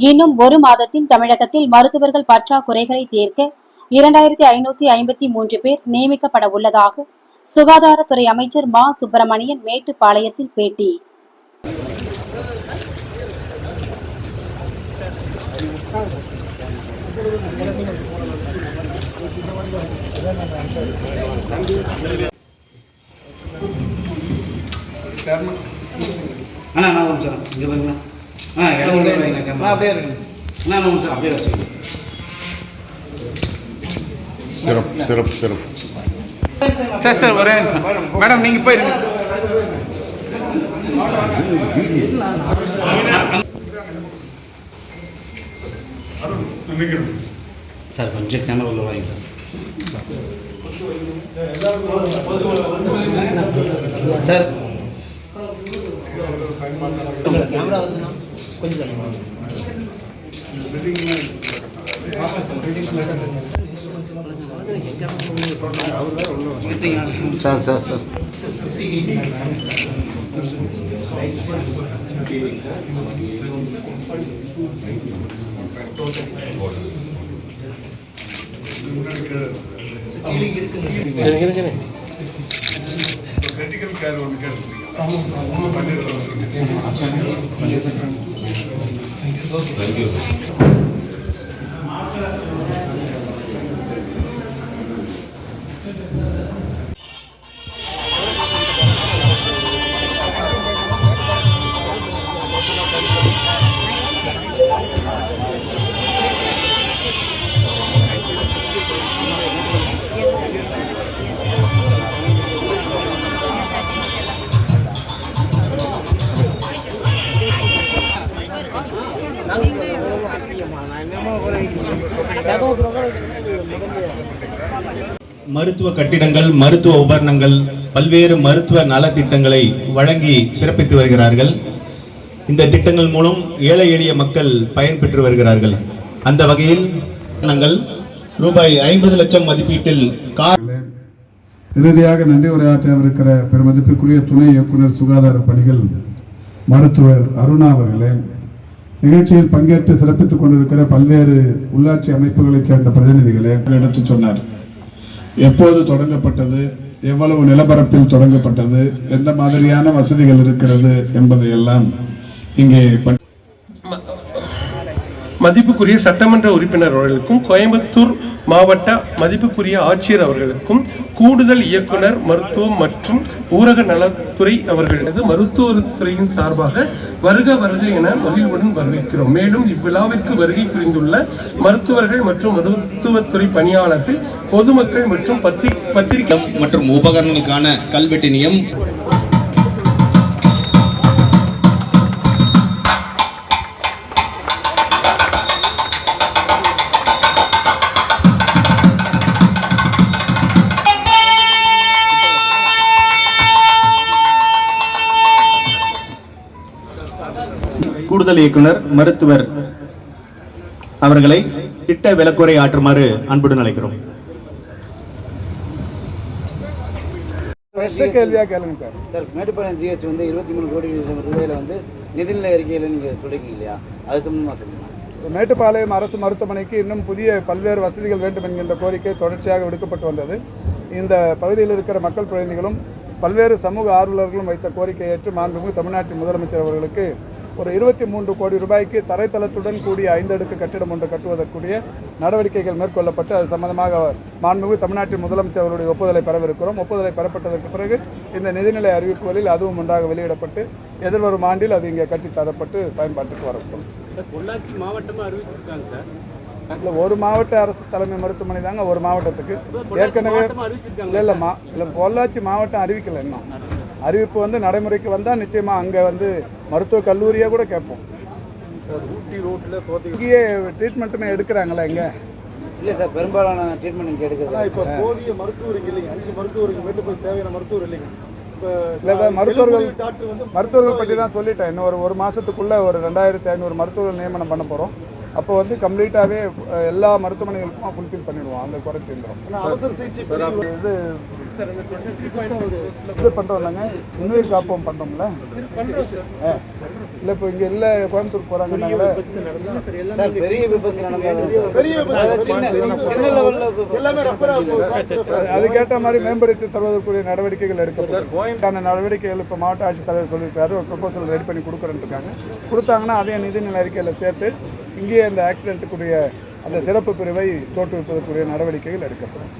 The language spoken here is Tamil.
இன்னும் ஒரு மாதத்தில் தமிழகத்தில் மருத்துவர்கள் பற்றாக்குறைகளை தீர்க்க இரண்டாயிரத்தி ஐநூத்தி ஐம்பத்தி மூன்று பேர் நியமிக்கப்பட உள்ளதாக சுகாதாரத்துறை அமைச்சர் மா சுப்பிரமணியன் மேட்டுப்பாளையத்தில் பேட்டி. அண்ணா நான் நிமிஷம் இங்கே பாருங்களா ஆ இடம் அப்படியே இருக்கு ஒரு நிமிஷம் அப்படியே வச்சுக்கோங்க சிறப்பு சிறப்பு சிறப்பு. சார் சார் ஒரே நிமிஷம். மேடம் நீங்கள் போயிருங்க. சார் கொஞ்சம் கேமரா உள்ள வாங்க சார். சார் கேமரா வருதுண்ணா கொஞ்சம் sir sir sir critical care ஒன்று థ్యాంక్ యూ மருத்துவ கட்டிடங்கள் மருத்துவ உபகரணங்கள் பல்வேறு மருத்துவ நலத்திட்டங்களை வழங்கி சிறப்பித்து வருகிறார்கள். இந்த திட்டங்கள் மூலம் ஏழை எளிய மக்கள் பயன்பெற்று வருகிறார்கள். அந்த வகையில் நாங்கள் ரூபாய் ஐம்பது லட்சம் மதிப்பீட்டில் கார் இறுதியாக நன்றி உரையாற்றவிருக்கிற பெருமதிப்பிற்குரிய துணை இயக்குனர் சுகாதார பணிகள் மருத்துவர் அருணா அவர்களே. நிகழ்ச்சியில் பங்கேற்று சிறப்பித்துக் கொண்டிருக்கிற பல்வேறு உள்ளாட்சி அமைப்புகளைச் சேர்ந்த பிரதிநிதிகளே எடுத்துச் சொன்னார். எப்போது தொடங்கப்பட்டது எவ்வளவு நிலப்பரப்பில் தொடங்கப்பட்டது எந்த மாதிரியான வசதிகள் இருக்கிறது என்பதையெல்லாம் இங்கே மதிப்புக்குரிய சட்டமன்ற உறுப்பினர் அவர்களுக்கும் கோயம்புத்தூர் மாவட்ட மதிப்புக்குரிய ஆட்சியர் அவர்களுக்கும் கூடுதல் இயக்குனர் மருத்துவம் மற்றும் ஊரக நலத்துறை அவர்களது மருத்துவத்துறையின் சார்பாக வருக வருக என மகிழ்வுடன் வரவேற்கிறோம். மேலும் இவ்விழாவிற்கு வருகை புரிந்துள்ள மருத்துவர்கள் மற்றும் மருத்துவத்துறை பணியாளர்கள் பொதுமக்கள் மற்றும் பத்தி பத்திரிகை மற்றும் உபகரணங்களுக்கான கல்வெட்டினியம் கூடுதல் இயக்குனர் மருத்துவர் அவர்களை திட்ட விளக்குரை ஆற்றுமாறு அன்புடன் அழைக்கிறோம். கேள்வியா கேளுங்க சார். சார் மேட்டுப்பாளையம் ஜிஹெச் வந்து இருபத்தி மூணு கோடி ரூபாயில வந்து நிதிநிலை அறிக்கையில் நீங்கள் சொல்லிருக்கீங்க இல்லையா? அது சம்பந்தமா சொல்லுங்க. மேட்டுப்பாளையம் அரசு மருத்துவமனைக்கு இன்னும் புதிய பல்வேறு வசதிகள் வேண்டும் என்கின்ற கோரிக்கை தொடர்ச்சியாக விடுக்கப்பட்டு வந்தது. இந்த பகுதியில் இருக்கிற மக்கள் பிரதிநிதிகளும் பல்வேறு சமூக ஆர்வலர்களும் வைத்த கோரிக்கையை ஏற்று மாண்புமிகு தமிழ்நாட்டின் முதலமைச்சர் அவர்களுக்கு ஒரு இருபத்தி மூன்று கோடி ரூபாய்க்கு தரைத்தளத்துடன் கூடிய ஐந்தடுக்கு கட்டிடம் ஒன்று கட்டுவதற்குரிய நடவடிக்கைகள் மேற்கொள்ளப்பட்டு அது சம்பந்தமாக மாண்புமிகு தமிழ்நாட்டின் முதலமைச்சர் அவருடைய ஒப்புதலை பெறவிருக்கிறோம். ஒப்புதலை பெறப்பட்டதற்கு பிறகு இந்த நிதிநிலை அறிவிப்புகளில் அதுவும் ஒன்றாக வெளியிடப்பட்டு எதிர்வரும் ஆண்டில் அது இங்கே கட்டித் தரப்பட்டு பயன்பாட்டுக்கு வரப்படும் பொள்ளாச்சி மாவட்டமாக அறிவிச்சிருக்காங்க சார். இல்லை ஒரு மாவட்ட அரசு தலைமை மருத்துவமனை தாங்க ஒரு மாவட்டத்துக்கு. ஏற்கனவே இல்லை இல்லை மா இல்லை பொள்ளாச்சி மாவட்டம் அறிவிக்கலை இன்னும். அறிவிப்பு வந்து நடைமுறைக்கு வந்தால் நிச்சயமாக அங்கே வந்து மருத்துவக் கல்லூரியே கூட கேட்போம். சார் ஊட்டி ரோட்டில் இங்கேயே ட்ரீட்மெண்ட்டுமே எடுக்கிறாங்களா இங்கே இல்லை சார் பெரும்பாலான ட்ரீட்மெண்ட் இங்கே எடுக்கிறது இப்போ போதிய மருத்துவர் இங்கே இல்லைங்க. அஞ்சு மருத்துவர் இங்கே மேட்டுப்பாளையம் தேவையான மருத்துவர் இல்லைங்க. இப்போ இல்லை மருத்துவர்கள் மருத்துவர்கள் பற்றி தான் சொல்லிட்டேன். இன்னும் ஒரு ஒரு மாதத்துக்குள்ளே ஒரு ரெண்டாயிரத்தி ஐநூறு மருத்துவர்கள் நியமனம் பண்ண போகிறோம் அப்போ வந்து கம்ப்ளீட்டாகவே எல்லா மருத்துவமனைகளுக்கும் ஃபுல்ஃபில் பண்ணிடுவோம் அந்த குறை தீர்ந்துடும் இது இது பண்ணுறோம் இல்லைங்க. இன்னுயிர் காப்போம் பண்ணுறோம்ல இல்லை இப்போ இங்கே இல்லை கோயம்புத்தூர் சார் பெரிய விபத்து நடந்தது பெரிய விபத்து. அதாவது சின்ன சின்ன லெவல்ல எல்லாமே ரெஃபர் அது- அதுக்கேற்ற மாதிரி மேம்படுத்தி தருவதற்குரிய நடவடிக்கைகள் எடுக்கப்படும். நடவடிக்கைகள் இப்போ மாவட்ட ஆட்சித்தலைவர் சொல்லியிருக்காரு. ஒரு ப்ரொபோசல் ரெடி பண்ணி கொடுக்குறேன்னு இருக்காங்க. கொடுத்தாங்கன்னா அதையும் நிதிநிலை அறிக்கையில் சேர்த்து இங்கேயே அந்த ஆக்சிடென்ட்டுக்குரிய அந்த சிறப்பு பிரிவை தோற்றுவிப்பதற்குரிய நடவடிக்கைகள் எடுக்கப்படும்.